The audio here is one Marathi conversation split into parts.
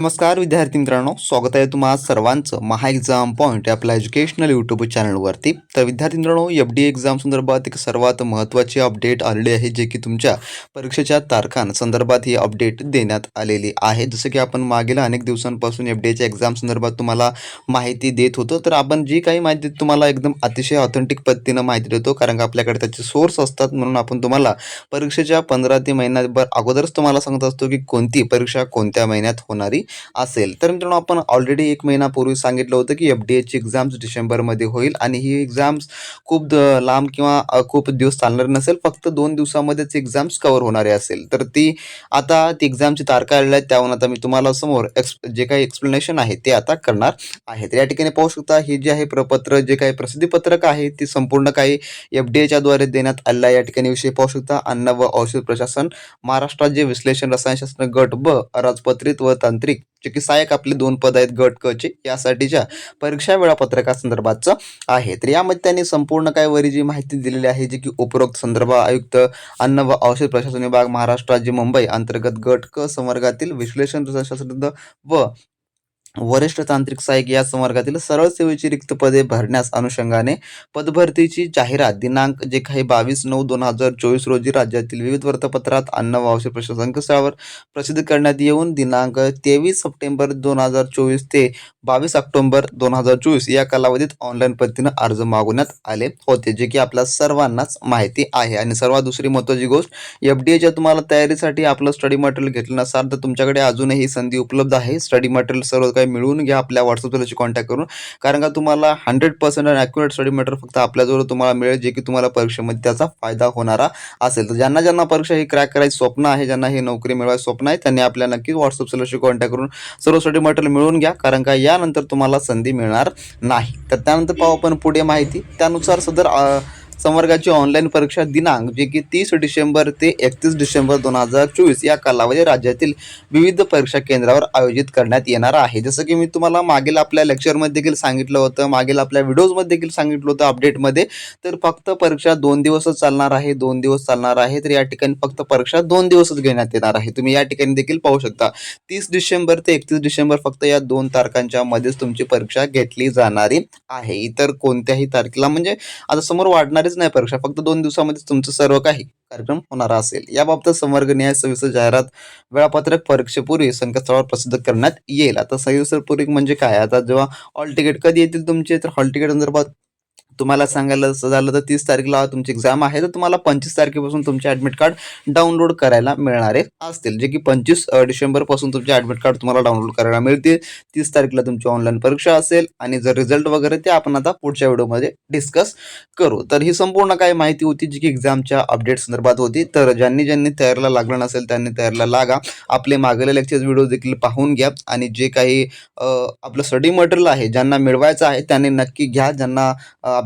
नमस्कार विद्यार्थी मित्रांनो. स्वागत आहे तुम्हा सर्वांचं महा एक्झाम पॉईंट आपल्या एज्युकेशनल यूट्यूब चॅनलवरती तर विद्यार्थी मित्रांनो एफ डी एक्झाम संदर्भात एक सर्वात महत्त्वाची अपडेट आलेली आहे जे की तुमच्या परीक्षेच्या तारखांसंदर्भात ही अपडेट देण्यात आलेली आहे. जसं की आपण मागील अनेक दिवसांपासून एफ डी एच्या एक्झाम संदर्भात तुम्हाला माहिती देत होतो. तर आपण जी काही माहिती तुम्हाला एकदम अतिशय ऑथेंटिक पद्धतीनं माहिती देतो कारण का आपल्याकडे त्याचे सोर्स असतात. म्हणून आपण तुम्हाला परीक्षेच्या पंधरा ते महिन्याभर अगोदरच तुम्हाला सांगत असतो की कोणती परीक्षा कोणत्या महिन्यात होणारी. असेल. तर मित्रांनो आपण ऑलरेडी एक महिनापूर्वी सांगितलं होतं की एफ डी एची एक्झाम्स डिसेंबरमध्ये होईल आणि ही एक्झाम्स खूप द लांब किंवा खूप दिवस चालणार नसेल. फक्त दोन दिवसामध्येच एक्झाम्स कवर होणारे असेल. तर ती आता ती एक्झामची तारखा आलेल्या आहेत. त्यावरून आता मी तुम्हाला समोर एक्स जे काही एक्सप्लेनेशन आहे ते आता करणार आहे. तर या ठिकाणी पाहू शकता हे जे आहे प्रपत्र जे काही प्रसिद्धीपत्रक आहे ते संपूर्ण काही एफ डी एच्याद्वारे देण्यात आलेलं आहे. या ठिकाणी विषय पाहू शकता अन्न व औषध प्रशासन महाराष्ट्रात जे विश्लेषण रसायनशास्त्र गट ब राजपत्रित व तांत्रिक जे की सहाय्यक आपले दोन पद आहेत गट क चे यासाठीच्या परीक्षा वेळापत्रकासंदर्भातचं आहे. तर यामध्ये त्यांनी संपूर्ण काय वरी जी माहिती दिलेली आहे जी की उपरोक्त संदर्भ आयुक्त अन्न व औषध प्रशासन विभाग महाराष्ट्र राज्य मुंबई अंतर्गत गट क संवर्गातील विश्लेषण रसायनशास्त्रज्ञ व वरिष्ठ तांत्रिक सहाय्यक या संवर्गातील सरळ सेवेची रिक्त पदे भरण्यास अनुषंगाने पदभरतीची जाहिरात दिनांक जे काही बावीस नऊ दोन हजार चोवीस रोजी राज्यातील विविध वृत्तपत्रात अन्न व औषध प्रशासन संकेतस्थळावर प्रसिद्ध करण्यात येऊन दिनांक तेवीस सप्टेंबर दोन हजार चोवीस ते बावीस ऑक्टोबर दोन हजार चोवीस या कालावधीत ऑनलाईन पद्धतीनं अर्ज मागवण्यात आले होते जे की आपल्या सर्वांनाच माहिती आहे. आणि सर्वात दुसरी महत्त्वाची गोष्ट एफ डी एच्या तुम्हाला तयारीसाठी आपलं स्टडी मटेरियल घेतलं नसाल तर तुमच्याकडे अजूनही संधी उपलब्ध आहे. स्टडी मटेरियल सर्व काय मिळवून घ्या आपल्या व्हॉट्सअपला कॉन्टॅक्ट करून. कारण का तुम्हाला हंड्रेड पर्सेंट आणि ॲक्युरेट स्टडी मटेरियल फक्त आपल्याजवळ तुम्हाला मिळेल जे की तुम्हाला परीक्षेमध्ये त्याचा फायदा होणारा असेल. तर ज्यांना ज्यांना परीक्षा ही क्रॅक करायची स्वप्न आहे ज्यांना हे नोकरी मिळवायचं स्वप्न आहे त्यांनी आपल्या नक्कीच व्हॉट्सअपला कॉन्टॅक्ट करून सर्व स्टडी मटेरियल मिळवून घ्या. कारण का यानंतर तुम्हाला संधी मिळणार नाही. तर त्यानंतर पाहू आपण पुढे माहिती. त्यानुसार सदर संवर्गाची ऑनलाईन परीक्षा दिनांक जे की तीस डिसेंबर ते एकतीस डिसेंबर दोन हजार चोवीस या कालावधी राज्यातील विविध परीक्षा केंद्रावर आयोजित करण्यात येणार आहे. जसं की मी तुम्हाला मागील आपल्या लेक्चरमध्ये देखील सांगितलं होतं मागील आपल्या व्हिडिओजमध्ये देखील सांगितलं होतं अपडेटमध्ये तर फक्त परीक्षा दोन दिवसच चालणार आहे दोन दिवस चालणार आहे. तर या ठिकाणी फक्त परीक्षा दोन दिवसच घेण्यात येणार आहे. तुम्ही या ठिकाणी देखील पाहू शकता. तीस डिसेंबर ते एकतीस डिसेंबर फक्त या दोन तारखांच्या मध्येच तुमची परीक्षा घेतली जाणारी आहे. इतर कोणत्याही तारखेला म्हणजे आता समोर वाढणारे होणारच नाही परीक्षा. फक्त दोन दिवसामध्ये तुमचं सर्व काही कार्यक्रम होणार असेल. याबाबत संवर्ग न्याय सविस्तर जाहिरात वेळापत्रक परीक्षेपूर्वी संकेतस्थळावर प्रसिद्ध करण्यात येईल. आता सविस्तर पूर्वी म्हणजे काय? आता जेव्हा हॉल तिकीट कधी येतील तुमचे? तर हॉल तिकीट संदर्भात तुम्हाला सांगायला झालं तर तीस तारखेला तुमची एक्झाम आहे तर तुम्हाला पंचवीस तारखेपासून तुमचे ॲडमिट कार्ड डाउनलोड करायला मिळणारे असतील जे की पंचवीस डिसेंबरपासून तुमचे ॲडमिट कार्ड तुम्हाला डाउनलोड करायला मिळतील. तीस तारखेला तुमची ऑनलाईन परीक्षा असेल आणि जर रिझल्ट वगैरे ते आपण आता पुढच्या व्हिडिओमध्ये डिस्कस करू. तर ही संपूर्ण काय माहिती होती जी की एक्झामच्या अपडेट संदर्भात होती. तर ज्यांनी ज्यांनी तयारीला लागलं नसेल त्यांनी तयारीला लागा. आपले मागले लेक्चर व्हिडिओ देखील पाहून घ्या आणि जे काही आपलं स्टडी मटेरियल आहे ज्यांना मिळवायचं आहे त्यांनी नक्की घ्या. ज्यांना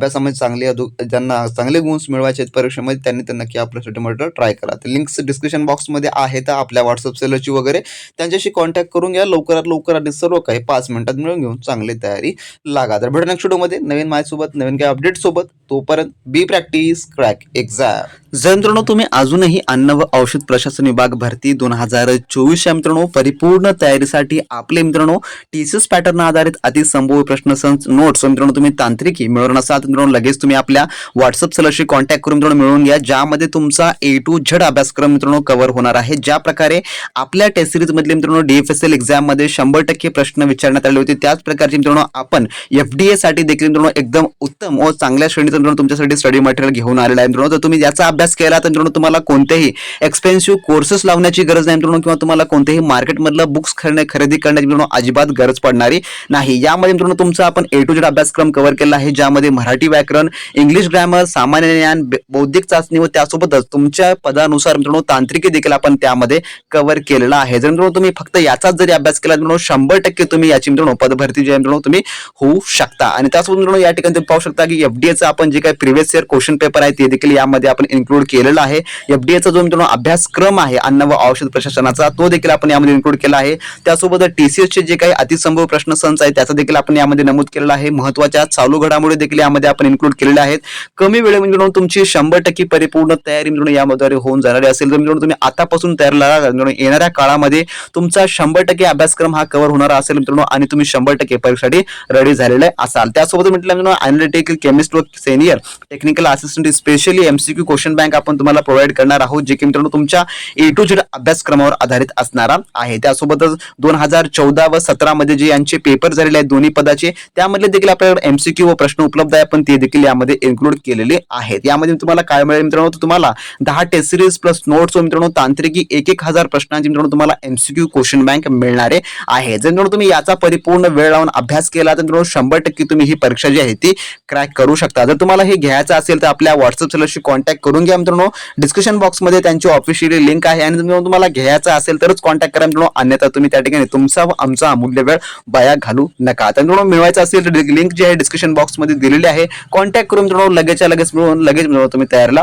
अभ्यासामध्ये चांगले अधु ज्यांना चांगले गुन्स मिळवायचे आहेत परीक्षेमध्ये त्यांनी तर नक्की आपलं मटेरियल ट्राय करा. तर लिंक्स डिस्क्रिप्शन बॉक्समध्ये आहेत आपल्या व्हॉट्सअप सेलरची वगैरे. त्यांच्याशी कॉन्टॅक्ट करून घ्या. लवकरात लवकर आणि सर्व काही पाच मिनिटात मिळून घेऊन चांगली तयारी लागा. तर भेट नेक्स्ट व्हिडिओमध्ये नवीन माझ्यासोबत नवीन काही अपडेटसोबत तोपर्यंत बी प्रॅक्टिस क्रॅक एक्झाम जर मित्रांनो तुम्ही अजूनही अन्न व औषध प्रशासन विभाग भरती दोन हजार चोवीस या मित्रांनो परिपूर्ण तयारीसाठी आपले मित्रांनो टीसीएस पॅटर्न आधारित अतिसंभव प्रश्न संच नोट्स मित्रांनो तुम्ही तांत्रिकी मिळवणार असाल मित्रांनो लगेच तुम्ही आपल्या व्हॉट्सअप सेलरशी कॉन्टॅक्ट करून मित्रांनो मिळवून घ्या. ज्यामध्ये तुमचा ए टू झड अभ्यासक्रम मित्रांनो कव्हर होणार आहे. ज्या प्रकारे आपल्या टेस्ट सिरीज मधले मित्रांनो डीएफएसएल एक्झाममध्ये शंभर टक्के प्रश्न विचारण्यात आले होते. त्याच प्रकारचे मित्रांनो आपण एफडीए साठी देखील मित्रांनो एकदम उत्तम व चांगल्या श्रेणीचं मित्रांनो तुमच्यासाठी स्टडी मटेरियल घेऊन आलेला आहे. मित्रांनो तर तुम्ही याचा अभ्यास केला तर मित्रांनो तुम्हाला कोणतेही एक्सपेन्सिव्ह कोर्सेस लावण्याची गरज नाही मित्रांनो किंवा तुम्हाला कोणतेही मार्केटमधलं बुक्स खरेदी खरेदी करण्याची मित्रांनो अजिबात गरज पडणारी नाही. यामध्ये मित्रांनो तुमचा आपण ए टू जेड अभ्यासक्रम कव्हर केला आहे. ज्यामध्ये मराठी व्याकरण इंग्लिश ग्रॅमर सामान्य ज्ञान बौद्धिक चाचणी व त्यासोबतच तुमच्या पदानुसार मित्रांनो तांत्रिकी देखील आपण त्यामध्ये कव्हर केलेला आहे. जर मित्रांनो तुम्ही फक्त याचाच जरी अभ्यास केला मित्रांनो शंभर टक्के तुम्ही याची मित्रांनो पदभरती जी आहे मित्रांनो तुम्ही होऊ शकता. आणि त्यासोबत मित्रांनो या ठिकाणी तुम्ही पाहू शकता की एफडीएचा आपण जे काही प्रिव्हियस इयर क्वेश्चन पेपर आहे ते देखील यामध्ये आपण इन्क्लूड केलेला आहे. एफडीएचा जो मित्रांनो अभ्यासक्रम आहे अन्न व औषध प्रशासनाचा तो देखील आपण यामध्ये इन्क्लूड केला आहे. त्यासोबत टीसीएसचे जे काही अतिसंभव प्रश्न संच आहे त्याचा देखील आपण यामध्ये नमूद केलेला आहे. महत्त्वाच्या चालू घडामोडी देखील यामध्ये यामध्ये आपण इन्क्लूड केलेले आहेत. कमी वेळेमध्ये म्हणजे मित्रांनो तुमची शंभर टक्के परिपूर्ण तयारी मित्रांनो यामध्ये होऊन जाणारी असेल. तर मित्रांनो तुम्ही आतापासून तयार लागा मित्रांनो येणाऱ्या काळामध्ये तुमचा शंभर टक्के अभ्यासक्रम हा कव्हर होणारा असेल मित्रांनो आणि तुम्ही शंभर टक्के परीक्षेसाठी रेडी झालेले असाल. त्यासोबत म्हटलं मित्रांनो अनालिटिकल केमिस्ट व senior technical assistant specially MCQ question bank आपण तुम्हाला प्रोव्हाइड करणार आहोत जे की मित्रांनो तुमच्या ए टू झेड अभ्यासक्रमावर आधारित असणारा आहे. त्यासोबतच दोन हजार चौदा व सतरा मध्ये जे यांचे पेपर झालेले आहेत दोन्ही पदाचे त्यामध्ये देखील आपल्याकडे एमसीक्यू व प्रश्न उपलब्ध आहे. आपण ते देखील यामध्ये इन्क्लूड केलेले आहेत. यामध्ये तुम्हाला काय मिळेल मित्रांनो? तुम्हाला दहा टेस्ट सिरीज प्लस नोट्स मित्रांनो तांत्रिकी एक एक हजार प्रश्नांची मित्रांनो तुम्हाला एमसीक्यू क्वेश्चन बँक मिळणारे आहे जर मित्रांनो तुम्ही याचा परिपूर्ण वेळ लावून अभ्यास केला तर मित्रांनो शंभर टक्के तुम्ही ही परीक्षा जी आहे ती क्रॅक करू शकता. जर तुम्हाला हे घ्यायचं असेल तर आपल्या व्हॉट्सअप सेलरशी कॉन्टॅक्ट करून घ्या मित्रांनो. डिस्क्रिप्शन बॉक्समध्ये त्यांची ऑफिशियली लिंक आहे आणि जर मित्रांनो तुम्हाला घ्यायचं असेल तरच कॉन्टॅक्ट करा मित्रांनो. अन्यथा तुम्ही त्या ठिकाणी तुमचा व आमचा अमूल्य वेळ बाया घालू नका. तर मित्रांनो मिळवायचं असेल तर लिंक जी आहे डिस्क्रिप्शन बॉक्समध्ये दिलेली आहे. कॉन्टॅक्ट करून मित्रांनो लगेचच्या लगेच मिळून लगेच मित्रांनो तुम्ही तयारीला.